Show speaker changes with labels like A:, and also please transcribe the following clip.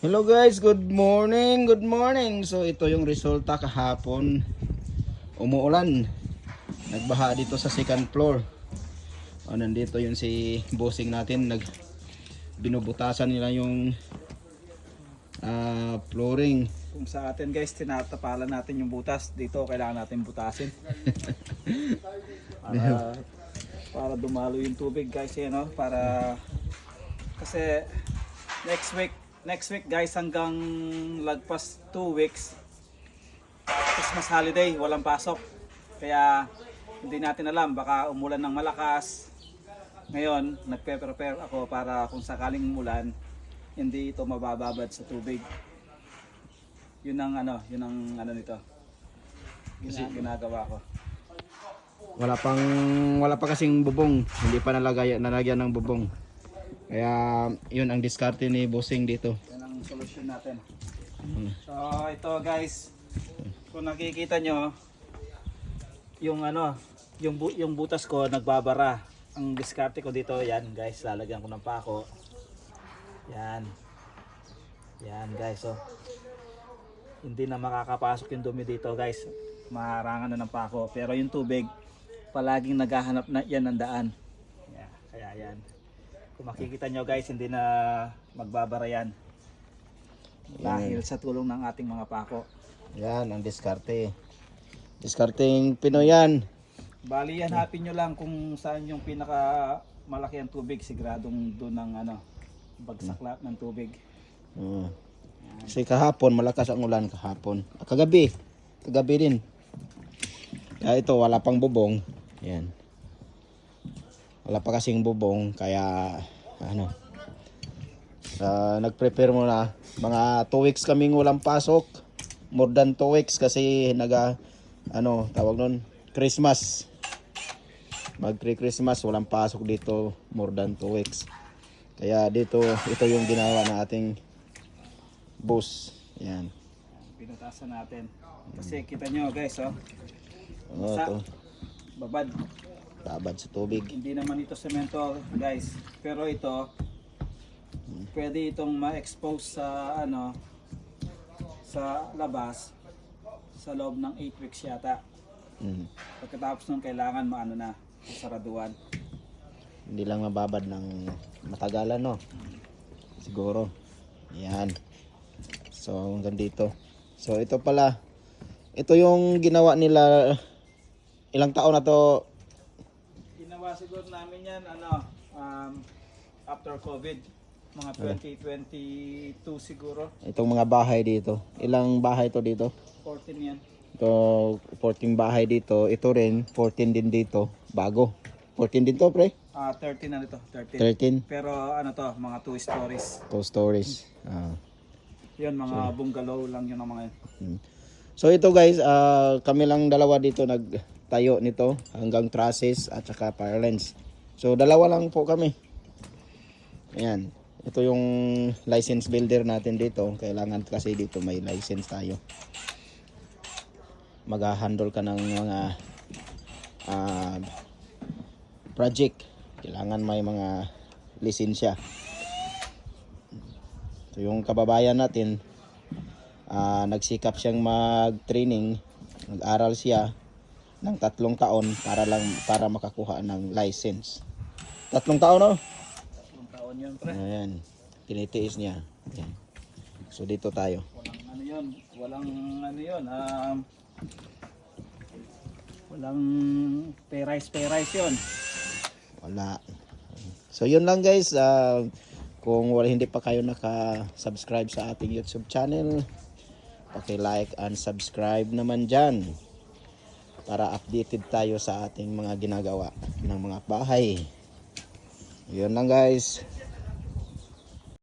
A: Hello guys, good morning, good morning. So ito yung resulta kahapon. Umuulan. Nagbaha dito sa second floor. O, nandito yun si bossing natin. Nag binubutasan nila yung ah, flooring.
B: Kung sa atin guys, tinatapalan natin yung butas. Dito kailangan natin butasin. para, para dumalo yung tubig guys. Yan, no? Para kasi next week, next week guys hanggang lagpas 2 weeks Christmas holiday, walang pasok. Kaya hindi natin alam, baka umulan ng malakas. Ngayon, nagpe-prepare ako para kung sakaling umulan, hindi ito mabababad sa tubig. Yun ang ano, yun ang ano nito. Gina- ginagawa ko.
A: Wala pang wala pa kasing bubong. Hindi pa nalagay nalagyan ng bubong. Kaya yun ang diskarte ni bossing dito.
B: Yan ang solusyon natin.
A: Mm.
B: So ito guys, kung nakikita nyo, yung ano, yung, bu- yung butas ko nagbabara. Ang diskarte ko dito, yan guys, lalagyan ko ng pako. Yan. Yan guys, oh. Hindi na makakapasok yung dumi dito guys. Maharangan na ng pako. Pero yung tubig, palaging naghahanap na yan ng daan. Yeah, kaya yan. Kung makikita nyo guys, hindi na magbabara yan. Dahil sa tulong ng ating mga pako.
A: Yan ang diskarte. Diskarteng Pinoy yan.
B: Bali, hanapin nyo lang kung saan yung pinaka malaki ang tubig. Siguradong doon ang ano, bagsak lahat ng tubig.
A: Mm. Kasi kahapon, malakas ang ulan kahapon. Ah, Kagabi. Kagabi din. Kaya ito, wala pang bubong. Yan. Wala pa kasing bubong, kaya ano. Sa nag-prepare muna. Mga 2 weeks kaming walang pasok. More than 2 weeks kasi naga ano, tawag nun, Christmas. Mag Christmas walang pasok dito more than 2 weeks. Kaya dito, ito yung ginawa ng ating boss. Yan.
B: Pinutasan natin. Kasi kita nyo guys, oh,
A: Ano
B: Sa-
A: to?
B: babad.
A: Babad sa tubig.
B: Hindi naman ito semento guys. Pero ito, pwede itong ma-expose sa ano, sa labas sa loob ng 8 weeks yata.
A: Mm.
B: Pagkatapos nun kailangan maano na, saraduan.
A: Hindi lang mababad ng matagalan, no? Siguro. Yan. So, hanggang dito. So, ito pala. Ito yung ginawa nila ilang taon na to.
B: Ginawa siguro namin yan, ano, um, after COVID, mga 2022 siguro,
A: Itong mga bahay dito. Ilang bahay to dito?
B: 14 yan.
A: Ito, 14 bahay dito. Ito rin, 14 din dito. Bago. 14 din to, pre?
B: Ah, 13 na nito, 13.
A: 13.
B: Pero ano to, mga 2 stories.
A: Two stories. Ah.
B: Yun, mga bungalow lang yun ang mga yun.
A: Mm. So ito guys, ah, kami lang dalawa dito nagtayo nito hanggang trusses at saka pylons. So dalawa lang po kami. Ayan. Ito yung license builder natin dito. Kailangan kasi dito may license tayo. Mag-handle ka ng mga ah, project. Kailangan may mga lisensya. So yung kababayan natin, ah, nagsikap siyang mag-training, nag-aral siya ng tatlong taon para lang para makakuha ng license. Tatlong taon no?
B: Yung taon yun, pre.
A: Ayan. Tinitiis niya. Ayan. So dito tayo.
B: Walang ano yun, walang ano yun, um, walang pay-rise, yun.
A: Wala. So yun lang guys. Ah, kung wala hindi pa kayo naka-subscribe sa ating YouTube channel, paki-like and subscribe naman dyan para updated tayo sa ating mga ginagawa ng mga bahay. Yun lang guys.